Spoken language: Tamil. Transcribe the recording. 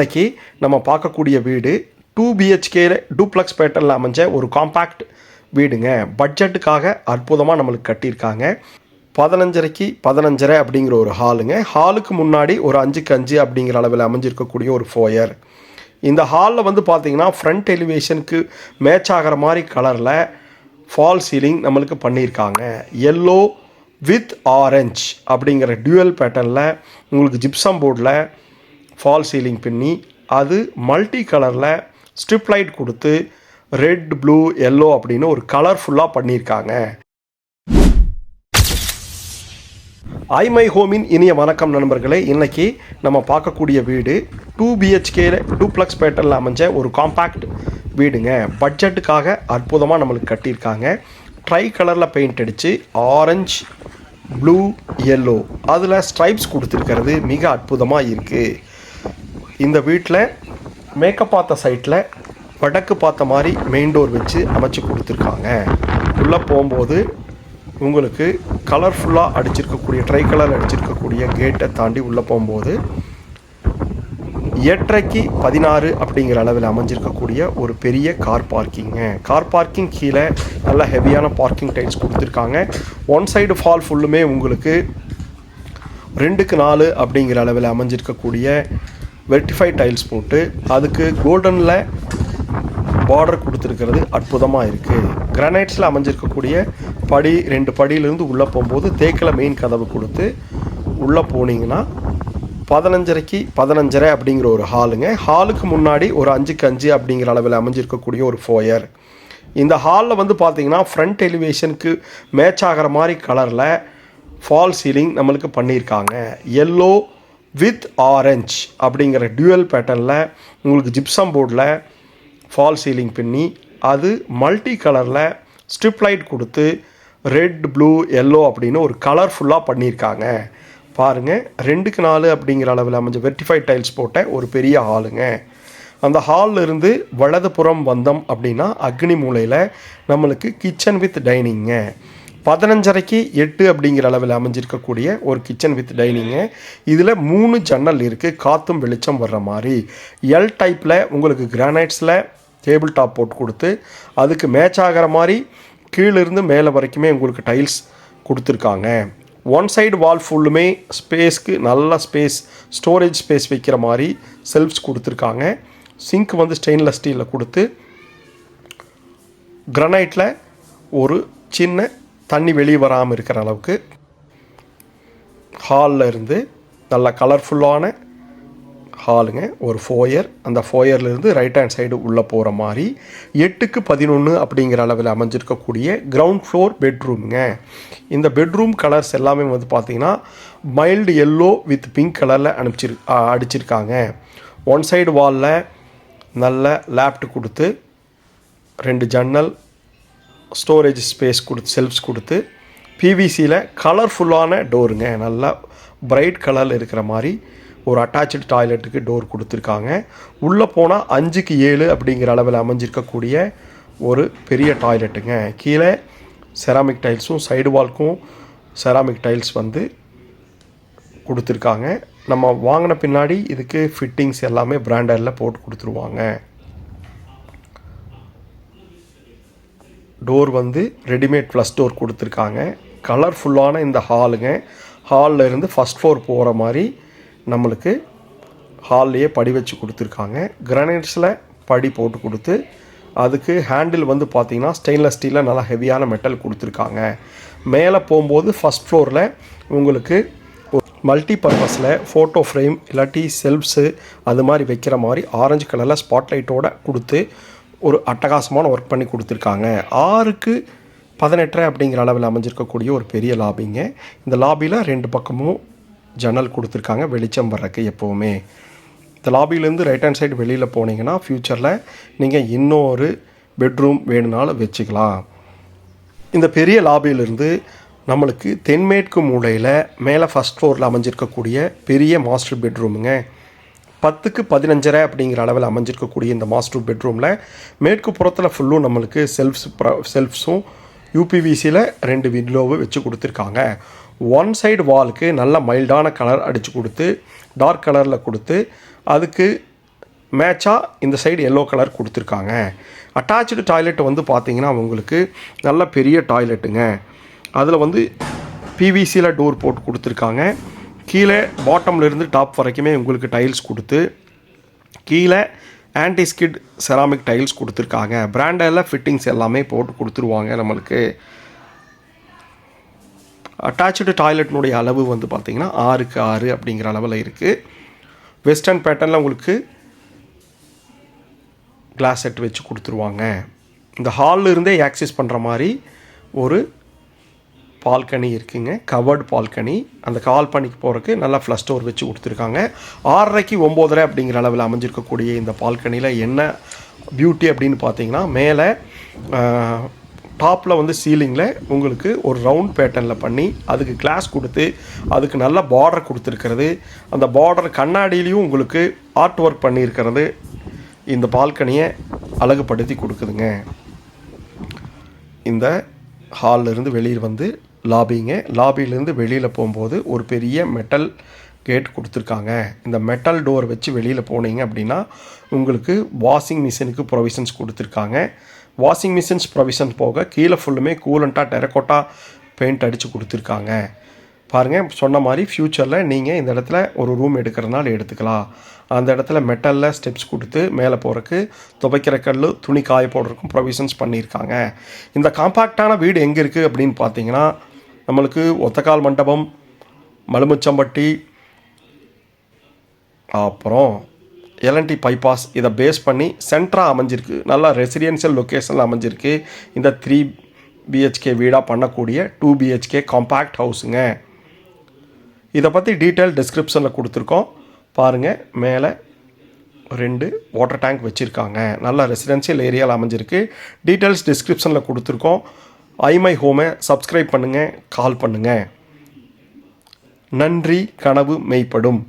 இன்றைக்கி நம்ம பார்க்கக்கூடிய வீடு டூ பிஹெச்கேல டூப்ளக்ஸ் பேட்டர்னில் அமைஞ்ச ஒரு காம்பேக்ட் வீடுங்க. பட்ஜெட்டுக்காக அற்புதமாக நம்மளுக்கு கட்டியிருக்காங்க. பதினஞ்சரைக்கு பதினஞ்சரை அப்படிங்கிற ஒரு ஹாலுங்க ஹாலுக்கு முன்னாடி ஒரு அஞ்சுக்கு அஞ்சு அப்படிங்கிற அளவில் அமைஞ்சிருக்கக்கூடிய ஒரு ஃபோயர் இந்த ஹாலில் வந்து பார்த்தீங்கன்னா ஃப்ரண்ட் எலிவேஷனுக்கு மேட்ச் ஆகிற மாதிரி கலரில் ஃபால் சீலிங் நம்மளுக்கு பண்ணியிருக்காங்க. எல்லோ வித் ஆரஞ்ச் அப்படிங்கிற டியூவல் பேட்டர்னில் உங்களுக்கு ஜிப்சம் போர்டில் ஃபால் சீலிங் பின்னி அது மல்டி கலரில் ஸ்ட்ரிப் லைட் கொடுத்து ரெட் ப்ளூ எல்லோ அப்படின்னு ஒரு கலர்ஃபுல்லாக பண்ணியிருக்காங்க. ஐ மை ஹோமின் இனிய வணக்கம் நண்பர்களே. இன்றைக்கி நம்ம பார்க்கக்கூடிய வீடு டூ பிஹெச்கேல டூப்ளக்ஸ் பேட்டர்னில் அமைஞ்ச ஒரு காம்பேக்ட் வீடுங்க. பட்ஜெட்டுக்காக அற்புதமாக நம்மளுக்கு கட்டியிருக்காங்க. ட்ரை கலரில் பெயிண்ட் அடித்து ஆரஞ்சு ப்ளூ எல்லோ அதில் ஸ்ட்ரைப்ஸ் கொடுத்துருக்கிறது. மிக அற்புதமாக இருக்குது இந்த வீட்டில் மேக்கப் பார்த்த சைட்டில் வடக்கு பார்த்த மாதிரி மெயின் டோர் வச்சு அமைச்சு கொடுத்துருக்காங்க. உள்ளே போகும்போது உங்களுக்கு கலர்ஃபுல்லாக அடிச்சிருக்கக்கூடிய ட்ரை கலர் அடிச்சிருக்கக்கூடிய கேட்டை தாண்டி உள்ளே போகும்போது எட்டரைக்கு பதினாறு அப்படிங்கிற அளவில் அமைஞ்சிருக்கக்கூடிய ஒரு பெரிய கார் பார்க்கிங்க கார் பார்க்கிங் கீழே நல்ல ஹெவியான பார்க்கிங் டைல்ஸ் கொடுத்துருக்காங்க. ஒன் சைடு ஃபால் ஃபுல்லுமே உங்களுக்கு ரெண்டுக்கு நாலு அப்படிங்கிற அளவில் அமைஞ்சிருக்கக்கூடிய வெர்டிஃபை டைல்ஸ் போட்டு அதுக்கு கோல்டனில் பார்டர் கொடுத்துருக்கிறது அற்புதமாக இருக்குது கிரானைட்ஸில் அமைஞ்சிருக்கக்கூடிய படி ரெண்டு படியிலேருந்து உள்ளே போகும்போது தேக்கில் மெயின் கதவு கொடுத்து உள்ளே போனீங்கன்னா பதினஞ்சரைக்கு பதினஞ்சரை அப்படிங்கிற ஒரு ஹாலுங்க ஹாலுக்கு முன்னாடி ஒரு அஞ்சுக்கு அஞ்சு அப்படிங்கிற அளவில் அமைஞ்சிருக்கக்கூடிய ஒரு ஃபோயர் இந்த ஹாலில் வந்து பார்த்தீங்கன்னா ஃப்ரண்ட் எலிவேஷனுக்கு மேட்ச் ஆகிற மாதிரி கலரில் ஃபால் சீலிங் நம்மளுக்கு பண்ணியிருக்காங்க. எல்லோ வித் ஆரஞ்ச் அப்படிங்கிற டியூவல் பேட்டர்னில் உங்களுக்கு ஜிப்சம் போர்டில் ஃபால் சீலிங் பின்னி அது மல்டி கலரில் ஸ்ட்ரிப் லைட் கொடுத்து ரெட் ப்ளூ எல்லோ அப்படின்னு ஒரு கலர்ஃபுல்லாக பண்ணியிருக்காங்க. பாருங்கள் ரெண்டுக்கு நாலு அப்படிங்கிற அளவில் அமைஞ்ச வெர்டிஃபைட் டைல்ஸ் போட்ட ஒரு பெரிய ஹாலுங்க அந்த ஹாலில் இருந்து வலதுபுறம் வந்தோம் அப்படின்னா அக்னி மூலையில் நம்மளுக்கு கிச்சன் வித் டைனிங்க பதினஞ்சரைக்கு எட்டு அப்படிங்கிற அளவில் அமைஞ்சிருக்கக்கூடிய ஒரு கிச்சன் வித் டைனிங்கு இதில் மூணு ஜன்னல் இருக்குது காற்றும் வெளிச்சம் வர்ற மாதிரி. எல் டைப்பில் உங்களுக்கு கிரானைட்ஸில் டேபிள் டாப் போட்டு கொடுத்து அதுக்கு மேட்ச் ஆகிற மாதிரி கீழிருந்து மேலே வரைக்குமே உங்களுக்கு டைல்ஸ் கொடுத்துருக்காங்க. ஒன் சைடு வால் ஃபுல்லுமே ஸ்பேஸ்க்கு நல்ல ஸ்பேஸ் ஸ்டோரேஜ் ஸ்பேஸ் வைக்கிற மாதிரி செல்ஃப்ஸ் கொடுத்துருக்காங்க. சிங்க் வந்து ஸ்டெயின்லெஸ் ஸ்டீலில் கொடுத்து கிரனைட்டில் ஒரு சின்ன தண்ணி வெளியே வராமல் இருக்கிற அளவுக்கு ஹாலில் இருந்து நல்ல கலர்ஃபுல்லான ஹாலுங்க ஒரு ஃபோயர் அந்த ஃபோயர்லேருந்து ரைட் ஹேண்ட் சைடு உள்ளே போகிற மாதிரி எட்டுக்கு பதினொன்று அப்படிங்கிற அளவில் அமைஞ்சிருக்கக்கூடிய கிரவுண்ட் ஃப்ளோர் பெட்ரூமுங்க இந்த பெட்ரூம் கலர்ஸ் எல்லாமே வந்து பார்த்திங்கன்னா மைல்டு எல்லோ வித் பிங்க் கலரில் அனுப்பிச்சிரு அடிச்சிருக்காங்க. ஒன் சைடு வாலில் நல்ல லேப்ட் கொடுத்து ரெண்டு ஜன்னல் ஸ்டோரேஜ் ஸ்பேஸ் கொடுத்து செல்ஃப்ஸ் கொடுத்து பிவிசியில் கலர்ஃபுல்லான டோருங்க நல்லா பிரைட் கலரில் இருக்கிற மாதிரி ஒரு அட்டாச்சு டாய்லெட்டுக்கு டோர் கொடுத்துருக்காங்க. உள்ளே போனால் அஞ்சுக்கு ஏழு அப்படிங்கிற அளவில் அமைஞ்சிருக்கக்கூடிய ஒரு பெரிய டாய்லெட்டுங்க கீழே செராமிக் டைல்ஸும் சைடு வால்க்கும் செராமிக் டைல்ஸ் வந்து கொடுத்துருக்காங்க. நம்ம வாங்கின பின்னாடி இதுக்கு ஃபிட்டிங்ஸ் எல்லாமே பிராண்டரில் போட்டு கொடுத்துருவாங்க. டோர் வந்து ரெடிமேட் ப்ளஸ் டோர் கொடுத்துருக்காங்க. கலர்ஃபுல்லான இந்த ஹாலுங்க ஹாலில் இருந்து ஃபஸ்ட் ஃப்ளோர் போகிற மாதிரி நம்மளுக்கு ஹால்லையே படி வச்சு கொடுத்துருக்காங்க. கிரானைட்ஸில் படி போட்டு கொடுத்து அதுக்கு ஹேண்டில் வந்து பார்த்திங்கன்னா ஸ்டெயின்லெஸ் ஸ்டீலில் நல்லா ஹெவியான மெட்டல் கொடுத்துருக்காங்க. மேலே போகும்போது ஃபஸ்ட் ஃப்ளோரில் உங்களுக்கு மல்டி பர்பஸில் ஃபோட்டோ ஃப்ரேம் இல்லாட்டி செல்ஃப்ஸு அது மாதிரி வைக்கிற மாதிரி ஆரஞ்சு கலரில் ஸ்பாட்லைட்டோட கொடுத்து ஒரு அட்டகாசமான ஒர்க் பண்ணி கொடுத்துருக்காங்க. ஆறுக்கு பதினெட்டரை அப்படிங்கிற அளவில் அமைஞ்சிருக்கக்கூடிய ஒரு பெரிய லாபிங்க. இந்த லாபியில் ரெண்டு பக்கமும் ஜன்னல் கொடுத்துருக்காங்க வெளிச்சம் வர்றதுக்கு எப்போவுமே. இந்த லாபிலேருந்து ரைட் ஹேண்ட் சைடு வெளியில் போனீங்கன்னா ஃப்யூச்சரில் நீங்கள் இன்னொரு பெட்ரூம் வேணும்னாலும் வச்சுக்கலாம். இந்த பெரிய லாபியிலிருந்து நம்மளுக்கு தென்மேற்கு மூலையில் மேலே ஃபஸ்ட் ஃப்ளோரில் அமைஞ்சிருக்கக்கூடிய பெரிய மாஸ்டர் பெட்ரூமுங்க பத்துக்கு பதினஞ்சரை அப்படிங்கிற அளவில் அமைஞ்சிருக்கக்கூடிய இந்த மாஸ்டர் பெட்ரூமில் மேற்கு புறத்தில் ஃபுல்லும் நம்மளுக்கு செல்ஃப்ஸ் செல்ஃப்ஸும் யூபிவிசியில் ரெண்டு விண்டோவை வச்சு கொடுத்துருக்காங்க. ஒன் சைடு வாலுக்கு நல்ல மைல்டான கலர் அடித்து கொடுத்து டார்க் கலரில் கொடுத்து அதுக்கு மேட்சாக இந்த சைடு எல்லோ கலர் கொடுத்துருக்காங்க. அட்டாச்சு டாய்லெட் வந்து பார்த்தீங்கன்னா உங்களுக்கு நல்ல பெரிய டாய்லெட்டுங்க அதில் வந்து பிவிசியில் டோர் போட்டு கொடுத்துருக்காங்க. கீழே பாட்டம்ல இருந்து டாப் வரைக்குமே உங்களுக்கு டைல்ஸ் கொடுத்து கீழே ஆன்டிஸ்கிட் செராமிக் டைல்ஸ் கொடுத்துருக்காங்க. பிராண்டில் ஃபிட்டிங்ஸ் எல்லாமே போட்டு கொடுத்துருவாங்க நம்மளுக்கு. அட்டாச்சு டாய்லெட்னுடைய அளவு வந்து பார்த்திங்கன்னா ஆறுக்கு ஆறு அப்படிங்கிற அளவில் இருக்குது வெஸ்டர்ன் பேட்டர்னில் உங்களுக்கு கிளாஸ் செட் வச்சு கொடுத்துருவாங்க. இந்த ஹாலில் இருந்தே ஆக்சஸ் பண்ணுற மாதிரி ஒரு பால்கனி இருக்குங்க. Covered balcony. அந்த பால்கனிக்கு போகிறக்கு நல்லா ஃப்ளஷ் டோர் வச்சு கொடுத்துருக்காங்க. ஆறரைக்கு ஒம்போதரை அப்படிங்கிற அளவில் அமைஞ்சிருக்கக்கூடிய இந்த பால்கனியில் என்ன பியூட்டி அப்படின்னு பார்த்தீங்கன்னா மேலே டாப்பில் வந்து சீலிங்கில் உங்களுக்கு ஒரு ரவுண்ட் பேட்டர்னில் பண்ணி அதுக்கு கிளாஸ் கொடுத்து அதுக்கு நல்ல பார்டர் கொடுத்துருக்கிறது. அந்த பார்டர் கண்ணாடியிலையும் உங்களுக்கு ஆர்ட் ஒர்க் பண்ணியிருக்கிறது இந்த பால்கனியை அழகுபடுத்தி கொடுக்குதுங்க. இந்த ஹாலில் இருந்து வெளியில் வந்து லாபிங்க. லாபியிலேருந்து வெளியில் போகும்போது ஒரு பெரிய மெட்டல் கேட் கொடுத்துருக்காங்க. இந்த மெட்டல் டோர் வச்சு வெளியில் போனீங்க அப்படின்னா உங்களுக்கு வாஷிங் மிஷினுக்கு ப்ரொவிஷன்ஸ் கொடுத்துருக்காங்க. வாஷிங் மிஷின்ஸ் ப்ரொவிஷன் போக கீழே ஃபுல்லுமே கூலண்ட்டாக டெரக்கோட்டா பெயிண்ட் அடித்து கொடுத்துருக்காங்க. பாருங்கள் சொன்ன மாதிரி ஃப்யூச்சரில் நீங்கள் இந்த இடத்துல ஒரு ரூம் எடுக்கிறதுனால எடுத்துக்கலாம். அந்த இடத்துல மெட்டலில் ஸ்டெப்ஸ் கொடுத்து மேலே போகிறக்கு துவைக்கிற கல் துணி காய போடுறதுக்கும் ப்ரொவிஷன்ஸ் பண்ணியிருக்காங்க. இந்த காம்பாக்டான வீடு எங்கே இருக்குது அப்படின்னு பார்த்தீங்கன்னா நம்மளுக்கு ஒத்தக்கால் மண்டபம் மலுமிச்சம்பட்டி அப்புறம் எல்என்டி பைபாஸ் இதை பேஸ் பண்ணி சென்டராக அமைஞ்சிருக்கு. நல்லா ரெசிடென்ஷியல் லொக்கேஷனில் அமைஞ்சிருக்கு. இந்த த்ரீ பிஹெச்கே வீடாக பண்ணக்கூடிய டூ பிஹெச்கே காம்பேக்ட் ஹவுஸுங்க இதை பற்றி டீட்டெயில் டிஸ்கிரிப்ஷனில் கொடுத்துருக்கோம். பாருங்கள் மேலே ரெண்டு வாட்டர் டேங்க் வச்சுருக்காங்க. நல்ல ரெசிடென்ஷியல் ஏரியாவில் அமைஞ்சிருக்கு. டீட்டெயில்ஸ் டிஸ்கிரிப்ஷனில் கொடுத்துருக்கோம். ஐமை ஹோமை சப்ஸ்கிரைப் பண்ணுங்கள் கால் பண்ணுங்கள் நன்றி கனவு மெய்ப்படும்.